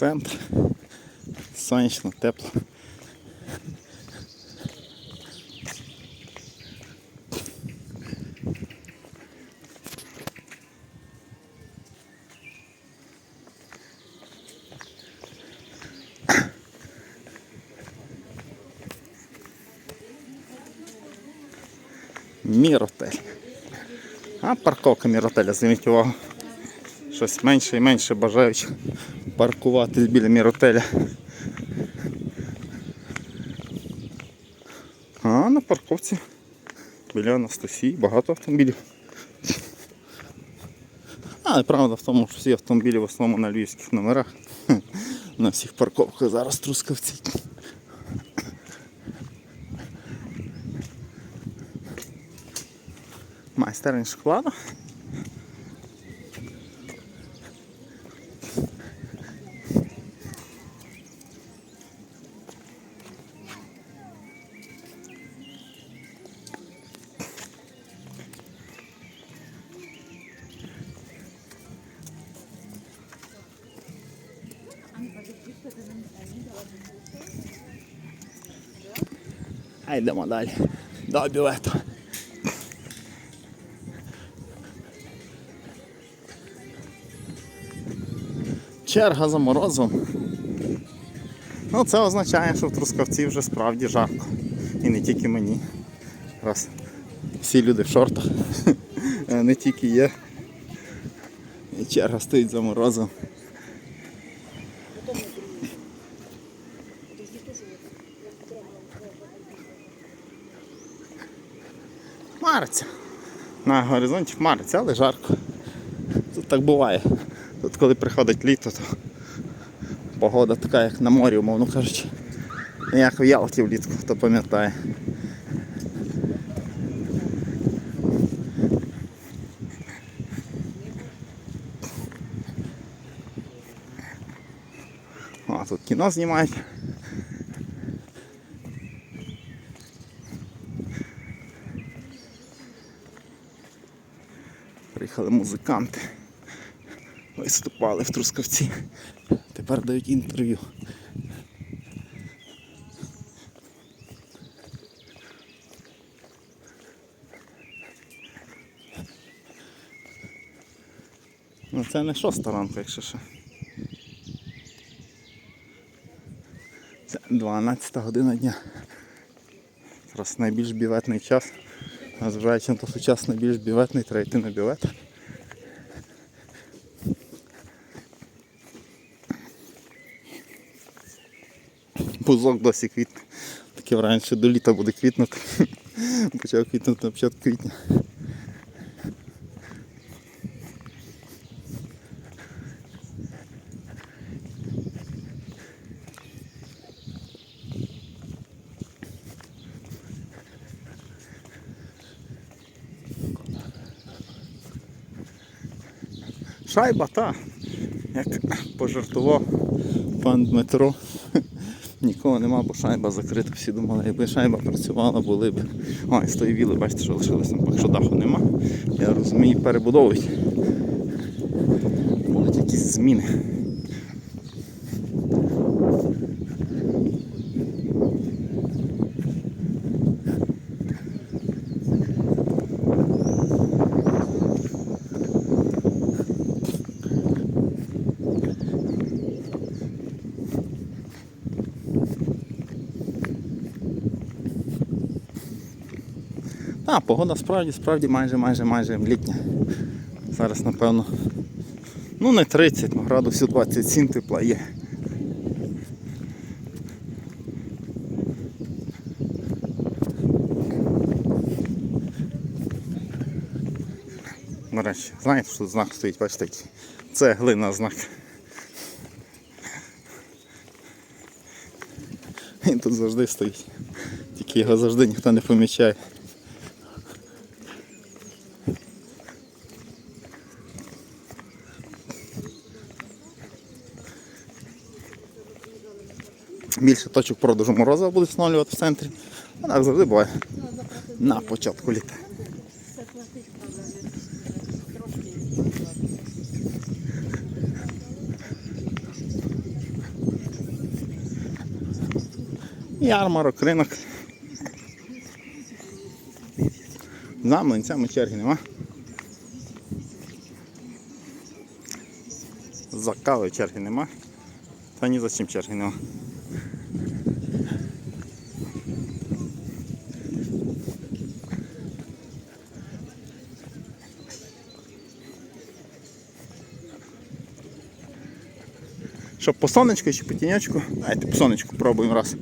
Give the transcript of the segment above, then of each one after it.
центр. Сонячно, тепло. Міротель. А парковка Міротеля, зверніть увагу. Щось менше і менше бажаючих паркуватись біля Міротеля. А на парковці біля Анастасії багато автомобілів. Але правда в тому, що всі автомобілі в основному на львівських номерах. На всіх парковках зараз трускавці. Майстерня шоколаду. А йдемо далі. До бювету. Черга за морозом. Ну, це означає, що в Трускавці вже справді жарко. І не тільки мені. Раз всі люди в шортах. Не тільки є. І черга стоїть за морозом. Хмариться. На горизонті хмариться, але жарко. Тут так буває. Тут коли приходить літо, то погода така, як на морі, умовно кажучи. Як в Ялті влітку, хто пам'ятає. О, тут кіно знімають. Приїхали музиканти. Виступали в Трускавці. Тепер дають інтерв'ю. Ну це не шоста ранку, якщо що. Це 12 година дня. Зараз найбільш біветний час. А зважаючи на те, що час найбільш біветний, треба йти на бівет. Бузок досі квітне. Таке вранці до літа буде квітнути. Почав квітнути на початку квітня. Шайба та, як пожартував пан Дмитро. Нікого нема, бо шайба закрита. Всі думали, якби шайба працювала, були б. Ой, з тої віли, бачите, що лишилося, там, якщо даху нема. Я розумію, перебудовують. Будуть якісь зміни. А, погода справді, справді майже майже майже літня. Зараз напевно. Ну не 30, ну градусів 27 тепла є. До знаєте, що тут знак стоїть, бачите, це глина знак. Він тут завжди стоїть. Тільки його завжди ніхто не помічає. більше точок продажу морозива буде встановлювати в центрі. А так завжди буває. На початку літа. Ярмарок, ринок. За млинцями черги нема. За кавою черги нема. Та ні за чим черги нема. Що, по сонечку чи по тіньочку? Давайте по сонечку пробуємо раз.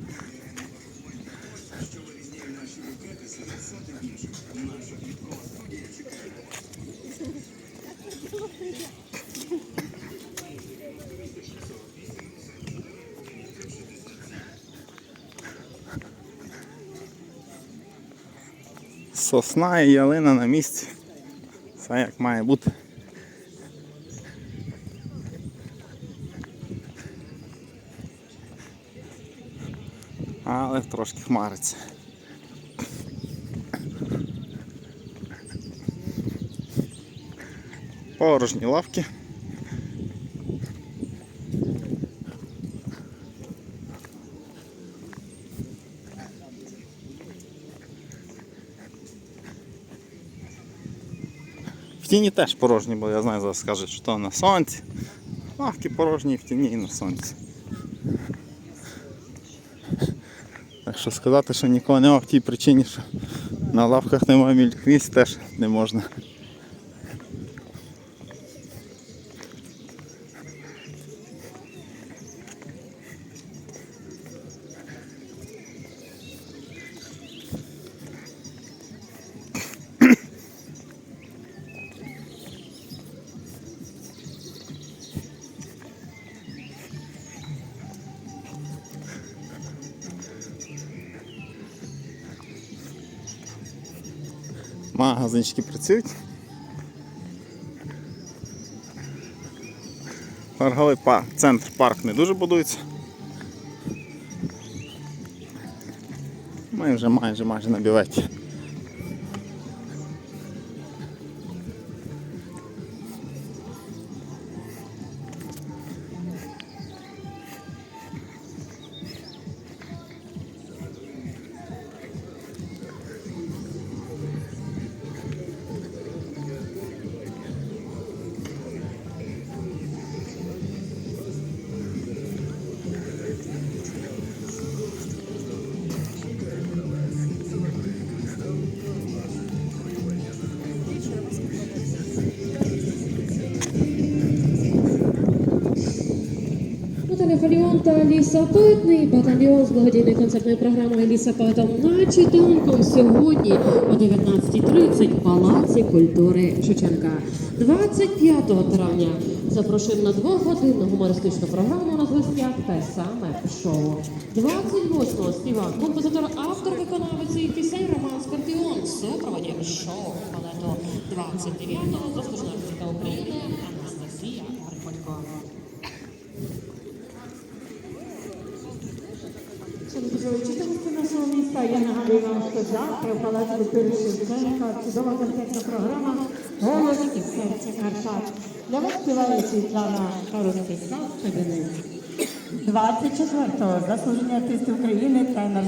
Сосна і ялина на місці. Все як має бути. Але трошки хмариться. Порожні лавки. В тіні теж порожні, бо я знаю, зараз скажуть, що то на сонці. Лавки порожні в тіні і на сонці. Так що сказати, що нікого нема в тій причині, що на лавках немає мільквіст, теж не можна. Магазинчики працюють. Торговий центр парк не дуже будується. Ми вже майже майже на біветі. Фаліон та лісапитний батальйон з благодійної концертної програми Ліса Поетом на Читанком сьогодні о 19.30 в Палаці культури Шевченка. 25 травня запрошуємо на двогодинну гумористичну програму на гостях те саме шоу. 28-го співак, композитор, автор виконавець і пісень Роман Скорпіон. Супроводі шоу балету 29-го заслужена України Жителі нашого міста, я нагадую вам, що завтра в Палаці культури Шевченка чудова програма «Голос і серце Карпат». Для вас співає Світлана Ростислав Шебенець. 24-го заслуження артисти України, тенор